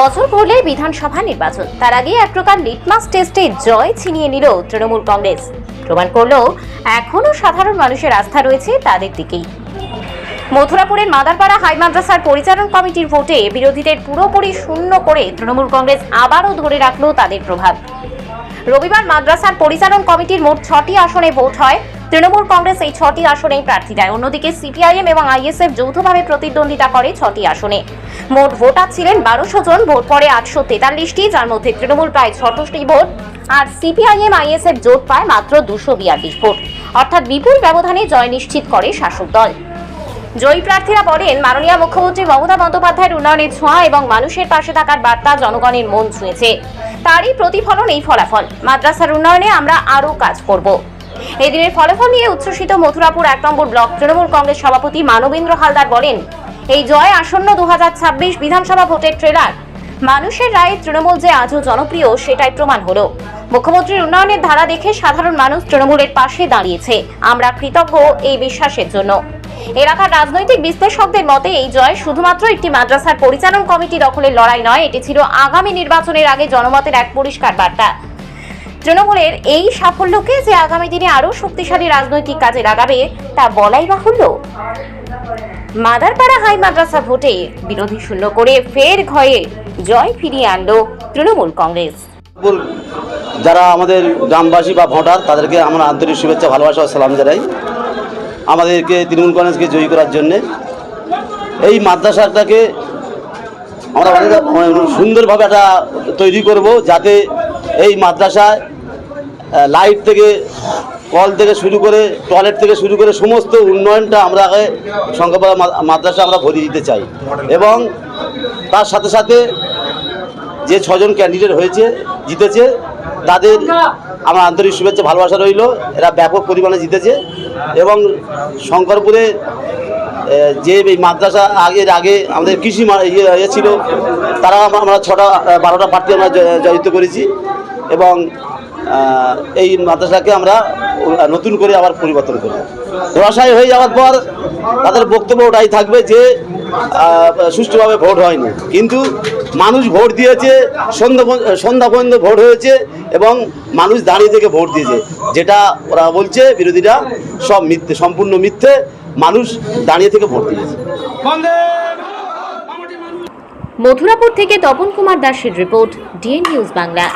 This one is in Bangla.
বছর পড়লে বিধানসভা নির্বাচন। তার আগে এক প্রকার লিটমাস টেস্টে জয় ছিনিয়ে নিল তৃণমূল কংগ্রেস। প্রমাণ করল এখনও সাধারণ মানুষের আস্থা রয়েছে তাদের দিকেই। মথুরাপুরের মাদারপাড়া হাই মাদ্রাসার পরিচালন কমিটির ভোটে বিরোধীদের পুরোপুরি শূন্য করে তৃণমূল কংগ্রেস আবারও ধরে রাখল তাদের প্রভাব। রবিবার মাদ্রাসার পরিচালন কমিটির মোট ছটি আসনে ভোট হয়। তৃণমূল কংগ্রেস এই ছটি আসনেই প্রার্থী দেয়। অন্যদিকে সিপিআইএম এবং আইএসএফ যৌথভাবে প্রতিদ্বন্দ্বিতা করে ছটি আসনে। মোট ভোটার ছিলেন বারোশো জন, ভোট পরে আটশো তেতাল্লিশটি, যার মধ্যে তৃণমূল প্রায় ছষট্টি ভোট, আর সিপিআইএম, আইএসএফ জোট পায় মাত্র দুশো বিয়াল্লিশ ভোট। অর্থাৎ বিপুল ব্যবধানে জয় নিশ্চিত করে শাসক দল। জয়ী প্রার্থীরা বলেন, মাননীয় মুখ্যমন্ত্রী মমতা বন্দ্যোপাধ্যায়ের উন্নয়নের ছোঁয়া এবং মানুষের পাশে থাকার বার্তা জনগণের মন ছুঁয়েছে। তারই প্রতিফলন এই ফলাফল। মাদ্রাসার উন্নয়নে আমরা আরও কাজ করব। এই দিনের ফলাফল নিয়ে উচ্ছ্বসিত মথুরাপুর এক নম্বর ব্লক। তৃণমূল কংগ্রেস সভাপতি মানবেন্দ্র হালদার বলেন, এই জয় আসন্ন দু বিধানসভা ভোটের ট্রেলার মানুষের রায়ে তৃণমূল যে আজও জনপ্রিয়, সেটাই প্রমাণ হলো। মুখ্যমন্ত্রীর উন্নয়নের ধারা দেখে সাধারণ মানুষ তৃণমূলের পাশে দাঁড়িয়েছে। আমরা কৃতজ্ঞ এই বিশ্বাসের জন্য। এলাকার রাজনৈতিক বিশ্লেষকদের মতে, এই জয় শুধুমাত্র একটি মাদ্রাসার পরিচালন কমিটি দখলের লড়াই নয়, এটি ছিল আগামী নির্বাচনের আগে জনমতের এক পরিষ্কার বার্তা। তৃণমূলের এই সাফল্যকে যে আগামী দিনে আরও শক্তিশালী রাজনৈতিক কাজে লাগাবে, তা বলাই বাহুল্য। মাদারপাড়া হাই মাদ্রাসা ভোটে বিরোধী শূন্য করে ফের ঘয়ে জয় ফিরিয়ে আনলো তৃণমূল কংগ্রেস। যারা আমাদের গ্রামবাসী বা ভোটার, তাদেরকে আমরা আন্তরিক শুভেচ্ছা, ভালোবাসা ও সালাম জানাই। আমাদেরকে তৃণমূল কংগ্রেসকে জয়ী করার জন্যে এই মাদ্রাসাটাকে আমরা সুন্দরভাবে একটা তৈরি করব, যাতে এই মাদ্রাসায় লাইট থেকে কল থেকে শুরু করে টয়লেট থেকে শুরু করে সমস্ত উন্নয়নটা আমরা আগে সংখ্যাপাড়া মাদ্রাসা আমরা ভরিয়ে দিতে চাই। এবং তার সাথে সাথে যে ছজন ক্যান্ডিডেট হয়েছে, জিতেছে, তাদের আমার আন্তরিক শুভেচ্ছা, ভালোবাসা রইল। এরা ব্যাপক পরিমাণে জিতেছে এবং শঙ্করপুরে যে এই মাদ্রাসা আগের আগে আমাদের কৃষি ইয়ে ইয়ে ছিল তারা আমরা- আমরা ছটা বারোটা প্রার্থী আমরা জড়িত করেছি এবং এই মাদ্রাসাকে আমরা নতুন করে আবার পরিবর্তন করি ধরাশায়ী হয়ে যাওয়ার পর তাদের বক্তব্য ওটাই থাকবে যে সুষ্ঠুভাবে ভোট হয়নি। কিন্তু মানুষ ভোট দিয়েছে সন্ধ্যা সন্ধ্যা পর্যন্ত ভোট হয়েছে এবং মানুষ দাঁড়িয়ে থেকে ভোট দিয়েছে। যেটা ওরা বলছে বিরোধীরা সব মিথ্যে সম্পূর্ণ মিথ্যে মানুষ দাঁড়িয়ে থেকে ভোট দিয়েছে। মথুরাপুর থেকে তপন কুমার দাসের রিপোর্ট ডিএন নিউজ বাংলা।